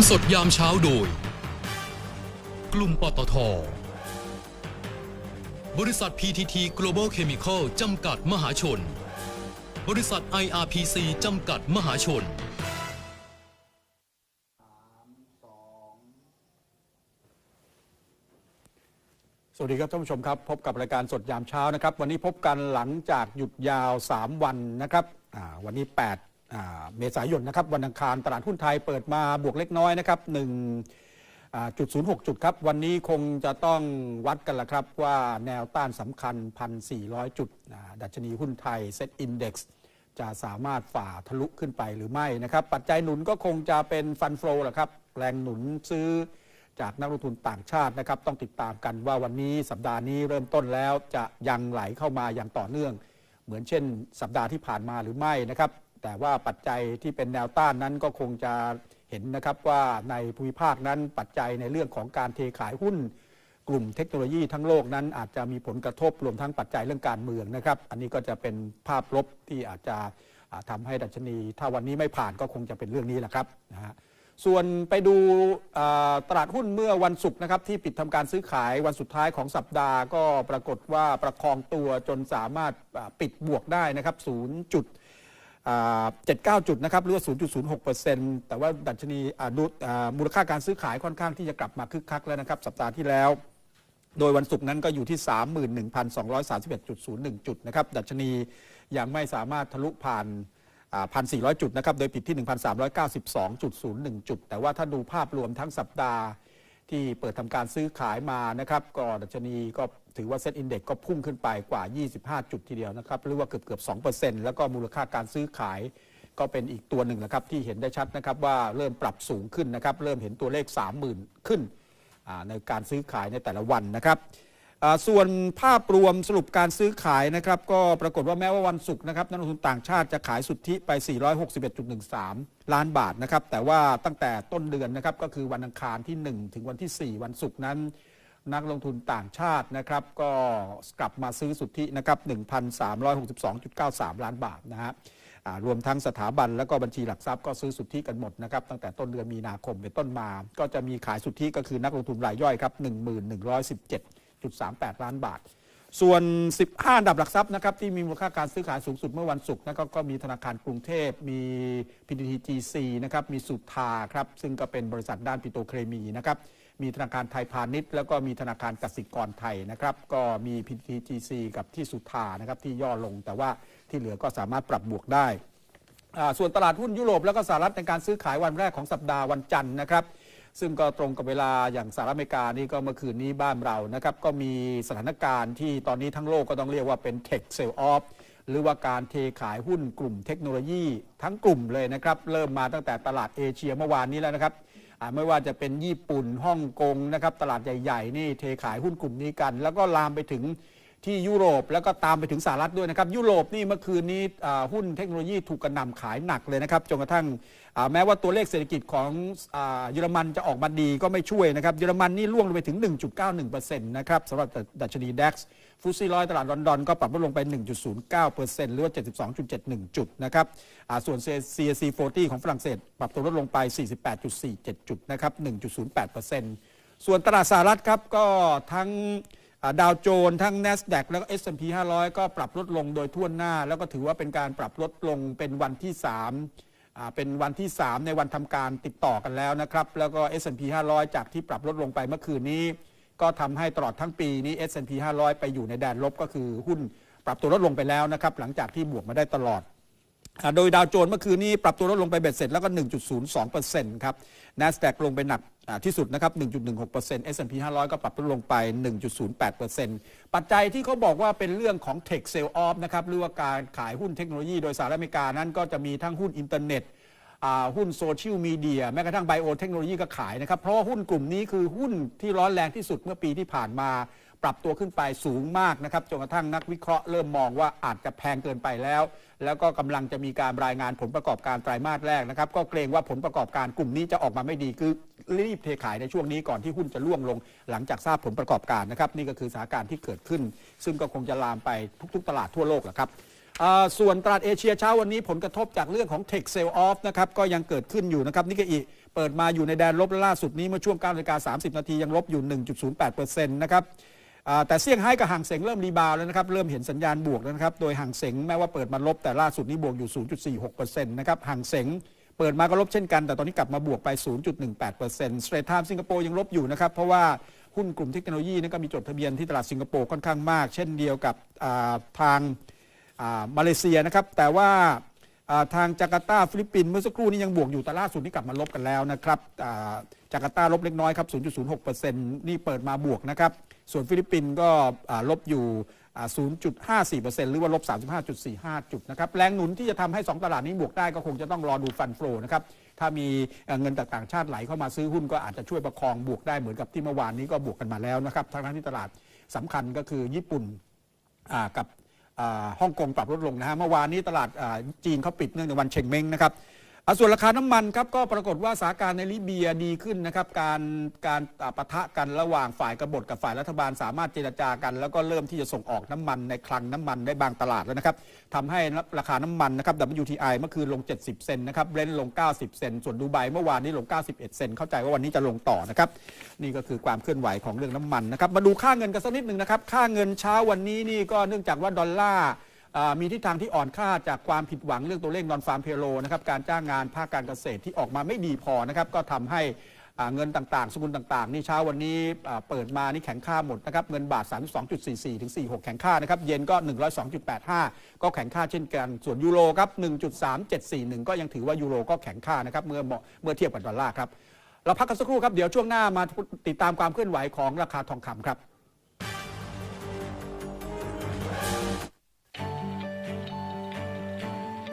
มสดยามเช้าโดย กลุ่มปตท บริษัท PTT Global Chemical จำกัดมหาชน บริษัท IRPC จำกัดมหาชน สวัสดีครับท่านผู้ชมครับ พบกับรายการสดยามเช้านะครับ วันนี้พบกันหลังจากหยุดยาว 3 วันนะครับอ่าวันนี้ 8 เมษายนนะครับวันอังคารตลาดหุ้นไทยเปิดมาบวกเล็กน้อยนะครับ1อ่าจุด06 จุดครับ วันนี้คงจะต้องวัดกันละครับว่าแนวต้านสำคัญ 1,400 จุดอ่าดัชนีหุ้นไทยเซ็ตอินดี x จะสามารถฝ่าทะลุขึ้นไปหรือไม่นะครับ ปัจจัยหนุนก็คงจะเป็นฟันโฟลแหละครับ แรงหนุนซื้อจากนักลงทุนต่างชาตินะครับ ต้องติดตามกันว่าวันนี้สัปดาห์นี้เริ่มต้นแล้วจะยังไหลเข้ามาอย่างต่อเนื่อง เหมือนเช่น สัปดาห์ที่ผ่านมาหรือไม่นะครับ แต่ว่าปัจจัยที่เป็นแนวต้านนั้นก็คงจะเห็นนะครับว่าในภูมิภาคนั้นปัจจัยในเรื่องของการเทขายหุ้น กลุ่มเทคโนโลยีทั้งโลกนั้นอาจจะมีผลกระทบรวมทั้งปัจจัยเรื่องการเมืองนะครับ อันนี้ก็จะเป็นภาพลบที่อาจจะอ่าทำให้ดัชนี ถ้าวันนี้ไม่ผ่านก็คงจะเป็นเรื่องนี้แหละครับนะฮะส่วนไปดูตลาดหุ้นเมื่อวันศุกร์นะครับที่ปิดทำการซื้อขายวันสุดท้ายของสัปดาห์ก็ปรากฏว่าประคองตัวจนสามารถปิดบวกได้นะครับ0จุด 79 จุดนะครับหรือว่า0.06%แต่ว่าดัชนีดูมูลค่าการซื้อขายค่อนข้างที่จะกลับมาคึกคักแล้วนะครับ สัปดาห์ที่แล้ว โดยวันศุกร์นั้นก็อยู่ที่ 31,231.01 จุดนะครับ ดัชนียังไม่สามารถทะลุผ่าน 1,400 จุดนะครับ โดยปิดที่ 1,392.01 จุด แต่ว่าถ้าดูภาพรวมทั้งสัปดาห์ที่เปิดทำการซื้อขายมานะครับก็ดัชนีก็ ถือว่าเซ็ตอินเด็กก็พุ่งขึ้นไปกว่า 25 จุดทีเดียวนะครับ หรือว่าเกือบเกือบ2%แล้วก็มูลค่าการซื้อขาย ก็เป็นอีกตัวหนึ่งนะครับที่เห็นได้ชัดนะครับว่าเริ่มปรับสูงขึ้นนะครับ เริ่มเห็นตัวเลข 30,000 ขึ้นในการซื้อขายในแต่ละวันนะครับส่วนภาพรวมสรุปการซื้อขายนะครับ ก็ปรากฏว่าแม้ว่าวันศุกร์นะครับนักลงทุนต่างชาติจะขายสุทธิไป 461.13 ล้านบาทนะครับ แต่ว่าตั้งแต่ต้นเดือนนะครับก็คือวันอังคารที่ 1 ถึงวันที่ 4 วันศุกร์นั้น นักลงทุนต่างชาตินะครับก็กลับมาซื้อสุทธินะครับ 1,362.93 ล้านบาทนะฮะรวมทั้งสถาบันและก็บัญชีหลักทรัพย์ก็ซื้อสุทธิกันหมดนะครับตั้งแต่ต้นเดือนมีนาคมเป็นต้นมา ก็จะมีขายสุทธิก็คือนักลงทุนรายย่อยครับ 1117.38 ล้านบาท ส่วน 15อันดับหลักทรัพย์นะครับที่มีมูลค่าการซื้อขายสูงสุดเมื่อวันศุกร์นะก็มีธนาคารกรุงเทพ มี PTTGC นะครับมีสุทาครับซึ่งก็เป็นบริษัทด้านปิโตรเคมีนะครับ มีธนาคารไทยพาณิชย์แล้วก็มีธนาคารกสิกรไทยนะครับ ก็มี PTTGC กับที่สุทานะครับที่ย่อลงแต่ว่าที่เหลือก็สามารถปรับบวกได้ ส่วนตลาดหุ้นยุโรปแล้วก็สหรัฐในการซื้อขายวันแรกของสัปดาห์วันจันทร์นะครับ ซึ่งก็ตรงกับเวลาอย่างสหรัฐอเมริกานี่ก็เมื่อคืนนี้บ้านเรานะครับ ก็มีสถานการณ์ที่ตอนนี้ทั้งโลกก็ต้องเรียกว่าเป็น Tech Sell Off หรือว่าการเทขายหุ้นกลุ่มเทคโนโลยี ทั้งกลุ่มเลยนะครับ เริ่มมาตั้งแต่ตลาดเอเชียเมื่อวานนี้แล้วนะครับ ไม่ว่าจะเป็นญี่ปุ่นฮ่องกงนะครับตลาดใหญ่ ๆ นี่เทขายหุ้นกลุ่มนี้กัน แล้วก็ลามไปถึง ที่ยุโรปแล้วก็ตามไปถึงสหรัฐด้วยนะครับ ยุโรปนี่เมื่อคืนนี้หุ้นเทคโนโลยีถูกกระหน่ำขายหนักเลยนะครับจนกระทั่งแม้ว่าตัวเลขเศรษฐกิจของเยอรมันจะออกมาดีก็ไม่ช่วยนะครับเยอรมันนี่ร่วงลงไปถึง 1.91%นะครับสำหรับดัชนี DAX ฟุตซี่ร้อยตลาดลอนดอนก็ปรับลดลงไป 1.09%หรือว่า 72.71 จุดนะครับอ่าส่วน CAC 40 ของฝรั่งเศส ปรับตัวลดลงไป 48.47 จุดนะครับ 1.08%ส่วนตลาดสหรัฐครับก็ทั้ง ดาวโจนทั้ง NASDAQ แล้วก็ S&P 500 ก็ปรับลดลงโดยทั่วหน้า แล้วก็ถือว่าเป็นการปรับลดลงเป็นวันที่ 3 เป็นวันที่ 3 ในวันทำการติดต่อกันแล้วนะครับ แล้วก็ S&P 500 จากที่ปรับลดลงไปเมื่อคืนนี้ ก็ทำให้ตลอดทั้งปีนี้ S&P 500 ไปอยู่ในแดนลบก็คือหุ้นปรับตัวลดลงไปแล้วนะครับ หลังจากที่บวกมาได้ตลอด โดยดาวโจนส์เมื่อคืนนี้ปรับตัวลดลงไปเบ็ดเสร็จแล้วก็ 1.02%ครับ NASDAQ ลงไปหนักที่สุดนะครับ 1.16% S&P 500 ก็ปรับลดลงไป 1.08%ปัจจัยที่เขาบอกว่าเป็นเรื่องของ Tech Sell Off นะครับหรือว่าการขายหุ้นเทคโนโลยีโดยสหรัฐอเมริกานั้นก็จะมีทั้งหุ้นอินเทอร์เน็ตหุ้นโซเชียลมีเดียแม้กระทั่งไบโอเทคโนโลยีก็ขายนะครับ เพราะว่าหุ้นกลุ่มนี้คือหุ้นที่ร้อนแรงที่สุดเมื่อปีที่ผ่านมา ปรับตัวขึ้นไปสูงมากนะครับจนกระทั่งนักวิเคราะห์เริ่มมองว่าอาจจะแพงเกินไปแล้ว แล้วก็กำลังจะมีการรายงานผลประกอบการไตรมาสแรกนะครับ ก็เกรงว่าผลประกอบการกลุ่มนี้จะออกมาไม่ดีคือรีบเทขายในช่วงนี้ก่อนที่หุ้นจะร่วงลง หลังจากทราบผลประกอบการนะครับ นี่ก็คือสถานการณ์ที่เกิดขึ้น ซึ่งก็คงจะลามไปทุก ๆ ตลาดทั่วโลกแหละครับส่วนตลาดเอเชียเช้าวันนี้ผลกระทบจากเรื่องของ Tech Sell Off นะครับก็ยังเกิดขึ้นอยู่นะครับนิกเกอิเปิดมาอยู่ในแดนลบและล่าสุดนี้เมื่อช่วง9นาฬิกา30 นาทียังลบอยู่ 1.08%นะครับอ่ แต่เซี่ยงไฮ้กับห่างเสงเริ่มรีบาวด์แล้วนะครับ เริ่มเห็นสัญญาณบวกแล้วนะครับ โดยห่างเสงแม้ว่าเปิดมาลบแต่ล่าสุดนี้บวกอยู่ 0.46%นะครับห่างเสงเปิดมาก็ลบเช่นกัน แต่ตอนนี้กลับมาบวกไป 0.18%สเตรทไทม์สิงคโปร์ยังลบอยู่นะครับ เพราะว่าหุ้นกลุ่มเทคโนโลยีนี่ก็มีจดทะเบียนที่ตลาดสิงคโปร์ค่อนข้างมาก เช่นเดียวกับทางมาเลเซียนะครับแต่ว่า ทางจาการ์ตาฟิลิปปินส์เมื่อสักครู่นี้ยังบวกอยู่แต่ล่าสุดนี่กลับมาลบกันแล้วนะครับจาการ์ตาลบเล็กน้อยครับ 0.06%นี่เปิดมาบวกนะครับ ส่วนฟิลิปปินส์ก็ลบอยู่อ่า0.54%หรือว่าลบ 35.45 จุดนะครับ แรงหนุนที่จะทำให้ 2 ตลาดนี้บวกได้ก็คงจะต้องรอดูฟันโฟลนะครับ ถ้ามีเงินจากต่างชาติไหลเข้ามาซื้อหุ้นก็อาจจะช่วยประคองบวกได้เหมือนกับที่เมื่อวานนี้ก็บวกกันมาแล้วนะครับทั้งๆที่ตลาดสำคัญก็คือญี่ปุ่นกับ ฮ่องกงปรับลดลงนะฮะเมื่อวานนี้ตลาดจีนเขาปิดเนื่องในวันเชงเม้งนะครับ ส่วนราคาน้ำมันครับก็ปรากฏว่าสถานการณ์ในลิเบียดีขึ้นนะครับการการปะทะกันระหว่างฝ่ายกบฏกับฝ่ายรัฐบาลสามารถเจรจากัน แล้วก็เริ่มที่จะส่งออกน้ำมันในคลังน้ำมันได้บางตลาดแล้วนะครับทำให้ราคาน้ำมันนะครับ WTI เมื่อคืนลง 70 เซนนะครับเบรนท์ลง 90 เซนส่วนดูไบเมื่อวานนี้ลง 91 เซนเข้าใจว่าวันนี้จะลงต่อนะครับนี่ก็คือความเคลื่อนไหวของเรื่องน้ำมันนะครับมาดูค่าเงินกันสักนิดหนึ่งนะครับค่าเงินเช้าวันนี้นี่ก็เนื่องจากว่าดอลลาร์อ่า มีทิศทางที่อ่อนค่าจากความผิดหวังเรื่องตัวเลขนอนฟาร์มเพโลนะครับการจ้างงานภาคการเกษตรที่ออกมาไม่ดีพอนะครับก็ทำให้เงินต่างๆ สกุลต่างๆ นี่เช้าวันนี้เปิดมานี่แข็งค่าหมดนะครับ เงินบาท 32.44 ถึง 46 แข็งค่านะครับ เยนก็ 102.85 ก็แข็งค่าเช่นกัน ส่วนยูโรครับ 1.3741 ก็ยังถือว่ายูโรก็แข็งค่านะครับ เมื่อเมื่อเทียบกับดอลลาร์ครับ เราพักกันสักครู่ครับ เดี๋ยวช่วงหน้ามาติดตามความเคลื่อนไหวของราคาทองคำครับ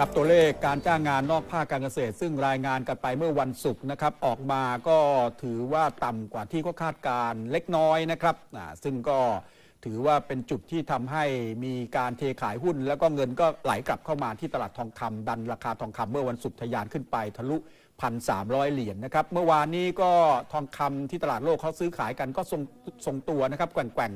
ครับตัวเลขการจ้างงานนอกภาคการเกษตร ซึ่งรายงานกันไปเมื่อวันศุกร์นะครับออกมาก็ถือว่าต่ำกว่าที่เขาคาดการณ์เล็กน้อยนะครับซึ่งก็ถือว่าเป็นจุดที่ทำให้มีการเทขายหุ้น แล้วก็เงินก็ไหลกลับเข้ามาที่ตลาดทองคำดันราคาทองคำเมื่อวันศุกร์ทะยานขึ้นไปทะลุพันสามเหรียญนะครับ เมื่อวานนี้ก็ทองคำที่ตลาดโลกเขาซื้อขายกันก็ทรงทรงตัวนะครับแกว่ง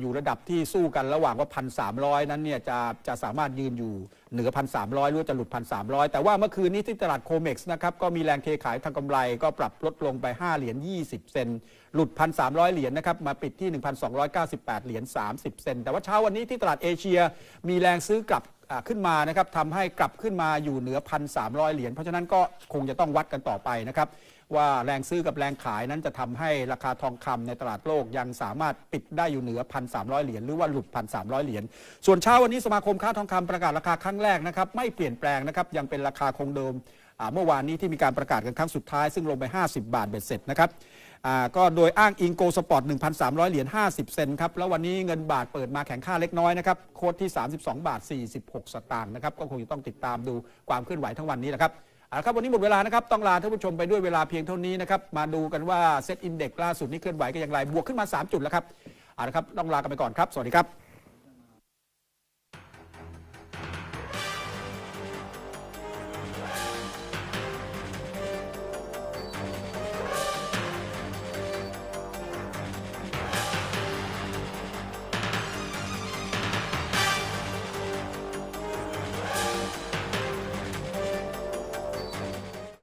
อยู่ระดับที่สู้กันระหว่างว่าพันสามนั้นเนี่ยจะจะสามารถยืนอยู่เหนือพันสามร้อยหรือจะหลุดพันสามแต่ว่าเมื่อคืนนี้ที่ตลาดโคเม็กซ์นะครับก็มีแรงเทขายทางกำไรก็ปรับลดลงไป 5 เหรียญ 20 เซนหลุดพันสามเหรียญนะครับมาปิดที่ 1,298 เหรียญ 30 เซนแต่ว่าเช้าวันนี้ที่ตลาดเอเชียมีแรงซื้อกลับขึ้นมานะครับทำให้กลับขึ้นมาอยู่เหนือพันสามเหรียญ เพราะฉะนั้นก็คงจะต้องวัดกันต่อไปนะครับ ว่าแรงซื้อกับแรงขายนั้นจะทำให้ราคาทองคำในตลาดโลกยังสามารถปิดได้อยู่เหนือพันสามเหรียญหรือว่าหลุดพันสามเหรียญ ส่วนเช้าวันนี้สมาคมค้าทองคำประกาศราคาครั้งแรกนะครับไม่เปลี่ยนแปลงนะครับยังเป็นราคาคงเดิมเมื่อวานนี้ที่มีการประกาศกันครั้งสุดท้ายซึ่งลงไป 50 บาทเบ็ดเสร็จนะครับก็โดยอ้างอิงโกสปอร์ต 1,300 เหรียญ 50 เซนครับ แล้ววันนี้เงินบาทเปิดมาแข็งค่าเล็กน้อยนะครับ โค้ดที่ 32 บาท 46 สตางค์นะครับ ก็คงจะต้องติดตามดูความเคลื่อนไหวทั้งวันนี้นะครับ เอาละครับวันนี้หมดเวลานะครับต้องลาท่านผู้ชมไปด้วยเวลาเพียงเท่านี้นะครับมาดูกันว่าเซตอินเด็กล่าสุดนี้เคลื่อนไหวกันอย่างไรบวกขึ้นมา 3 จุดแล้วครับเอาละครับต้องลากันไปก่อนครับ สวัสดีครับ